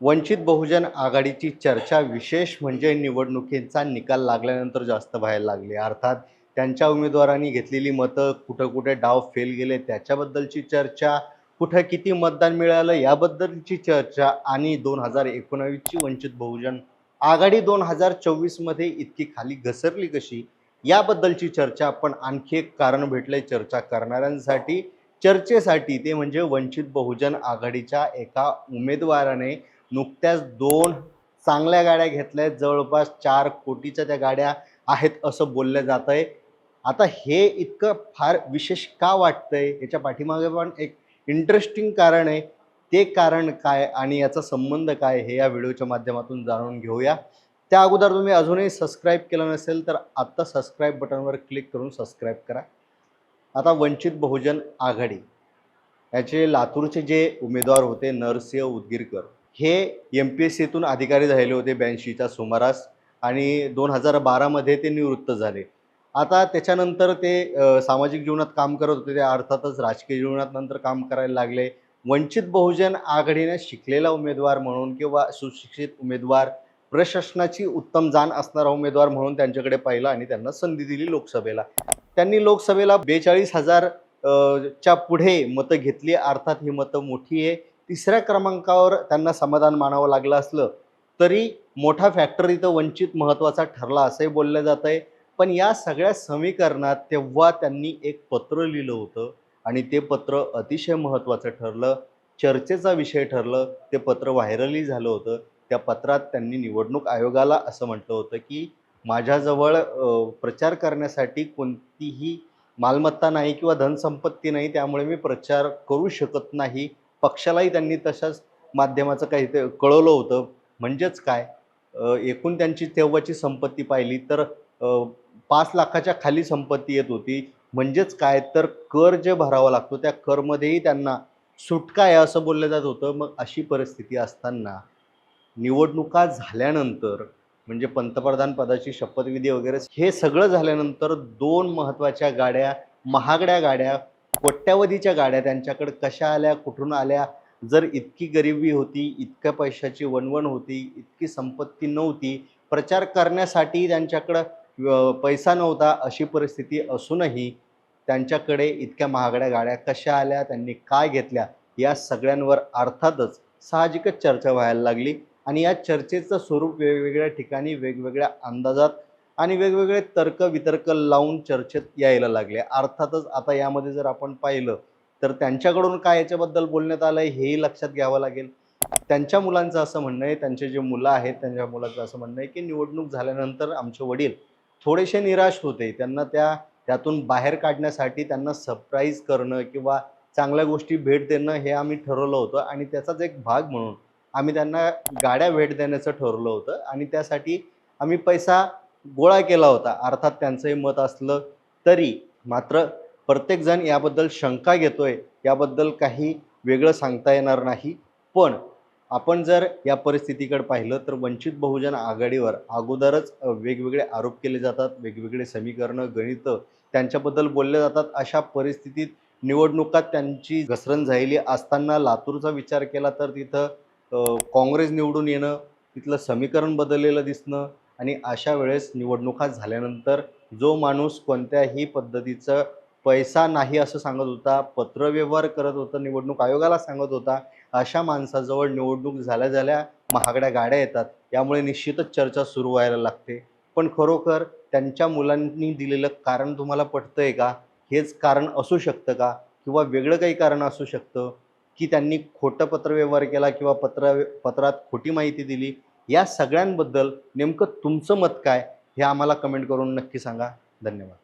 वंचित बहुजन आघाडीची चर्चा विशेष म्हणजे निवडणुकीचा निकाल लागल्यानंतर जास्त व्हायला लागली. अर्थात त्यांच्या उमेदवारांनी घेतलेली मतं कुठं कुठे डाव फेल गेले त्याच्याबद्दलची चर्चा कुठं किती मतदान मिळालं याबद्दलची चर्चा आणि दोन हजार एकोणावीसची वंचित बहुजन आघाडी दोन हजार चोवीसमध्ये इतकी खाली घसरली कशी याबद्दलची चर्चा आपण आणखी एक कारण भेटलंय चर्चा करणाऱ्यांसाठी. चर्चेसाठी ते म्हणजे वंचित बहुजन आघाडीच्या एका उमेदवाराने नुकत्याच दोन चांगल्या गाड्या घेतल्या आहेत. जवळपास चार कोटीच्या त्या गाड्या आहेत असं बोललं जात आहे आता हे इतकं फार विशेष का वाटतंय याच्या पाठीमागे पण एक इंटरेस्टिंग कारण आहे. ते कारण काय आणि याचा संबंध काय हे या व्हिडिओच्या माध्यमातून जाणून घेऊया. त्या अगोदर तुम्ही अजूनही सबस्क्राईब केलं नसेल तर आत्ता सबस्क्राईब बटनवर क्लिक करून सबस्क्राईब करा. आता वंचित बहुजन आघाडी. याचे लातूरचे जे उमेदवार होते नरसिंह उदगीरकर हे एम पी एस सीतून अधिकारी झालेले होते ब्याऐंशीच्या सुमारास आणि दोन हजार बारामध्ये ते निवृत्त झाले. आता त्याच्यानंतर ते सामाजिक जीवनात काम करत होते. ते अर्थातच राजकीय जीवनात नंतर काम करायला लागले. वंचित बहुजन आघाडीने शिकलेला उमेदवार म्हणून किंवा सुशिक्षित उमेदवार प्रशासनाची उत्तम जाण असणारा उमेदवार म्हणून त्यांच्याकडे पाहिलं आणि त्यांना संधी दिली लोकसभेला. त्यांनी लोकसभेला बेचाळीस हजार च्या पुढे मतं घेतली. अर्थात ही मतं मोठी आहे. तिसऱ्या क्रमांकावर त्यांना समाधान मानावं लागलं असलं तरी मोठा फॅक्टर इथं वंचित महत्त्वाचा ठरला असंही बोललं जात आहे पण या सगळ्या समीकरणात तेव्हा त्यांनी एक पत्र लिहिलं होतं आणि ते पत्र अतिशय महत्त्वाचं ठरलं. चर्चेचा विषय ठरलं. ते पत्र व्हायरलही झालं होतं. त्या पत्रात त्यांनी निवडणूक आयोगाला असं म्हटलं होतं की माझ्याजवळ प्रचार करण्यासाठी कोणतीही मालमत्ता नाही किंवा धनसंपत्ती नाही त्यामुळे मी प्रचार करू शकत नाही. पक्षालाही त्यांनी तशाच माध्यमाचं काही ते कळवलं होतं. म्हणजेच काय? एकूण त्यांची तेव्हाची संपत्ती पाहिली तर पाच लाखाच्या खाली संपत्ती येत होती. म्हणजेच काय? तर कर जे भरावा लागतो त्या करमध्येही त्यांना सुटका आहे असं बोललं जात होतं. मग अशी परिस्थिती असताना निवडणुका झाल्यानंतर म्हणजे पंतप्रधान पदाची शपथविधी वगैरे हे सगळं झाल्यानंतर दोन महत्त्वाच्या गाड्या महागड्या गाड्या कोट्यावधीच्या गाड्या त्यांच्याकडे कशा आल्या कुठून आल्या? जर इतकी गरिबी होती इतक्या पैशाची वणवण होती इतकी संपत्ती नव्हती प्रचार करण्यासाठी त्यांच्याकडं पैसा नव्हता अशी परिस्थिती असूनही त्यांच्याकडे इतक्या महागड्या गाड्या कशा आल्या त्यांनी काय घेतल्या या सगळ्यांवर अर्थातच साहजिकच चर्चा व्हायला लागली. आणि या चर्चेचं स्वरूप वेगवेगळ्या ठिकाणी वेगवेगळ्या अंदाजात आणि वेगवेगळे तर्क वितर्क लावून चर्चेत यायला लागले. अर्थातच आता यामध्ये जर आपण पाहिलं तर त्यांच्याकडून काय याच्याबद्दल बोलण्यात आलं आहे हेही लक्षात घ्यावं लागेल. त्यांच्या मुलांचं असं म्हणणं आहे त्यांचे जे मुलं आहेत त्यांच्या मुलाचं असं म्हणणं आहे की निवडणूक झाल्यानंतर आमचे वडील थोडेसे निराश होते. त्यांना त्या त्यातून बाहेर काढण्यासाठी त्यांना सरप्राईज करणं किंवा चांगल्या गोष्टी भेट देणं हे आम्ही ठरवलं होतं आणि त्याचाच एक भाग म्हणून आम्ही त्यांना गाड्या भेट देण्याचं ठरवलं होतं आणि त्यासाठी आम्ही पैसा गोळा केला होता. अर्थात त्यांचंही मत असलं तरी. मात्र प्रत्येकजण याबद्दल शंका घेतोय. याबद्दल काही वेगळं सांगता येणार नाही. पण आपण जर या परिस्थितीकडे पाहिलं तर वंचित बहुजन आघाडीवर अगोदरच वेगवेगळे आरोप केले जातात. वेगवेगळे समीकरणं गणितं त्यांच्याबद्दल बोलले जातात. अशा परिस्थितीत निवडणुकात त्यांची घसरण झालेली असताना लातूरचा विचार केला तर तिथं काँग्रेस निवडून येणं तिथलं समीकरण बदललेलं दिसणं आणि अशा वेळेस निवडणुका झाल्यानंतर जो माणूस कोणत्याही पद्धतीचं पैसा नाही असं सांगत होता पत्रव्यवहार करत होता निवडणूक आयोगाला सांगत होता अशा माणसाजवळ निवडणूक झाल्या झाल्या महागड्या गाड्या येतात. यामुळे निश्चितच चर्चा सुरू व्हायला लागते. पण खरोखर त्यांच्या मुलांनी दिलेलं कारण तुम्हाला पटतंय का? हेच कारण असू शकतं का? किंवा वेगळं काही कारण असू शकतं? की त्यांनी खोटं पत्रव्यवहार केला किंवा पत्र पत्रात खोटी माहिती दिली? या सगळ्यांबद्दल नेमकं तुमचं मत काय हे आम्हाला कमेंट करून नक्की सांगा. धन्यवाद.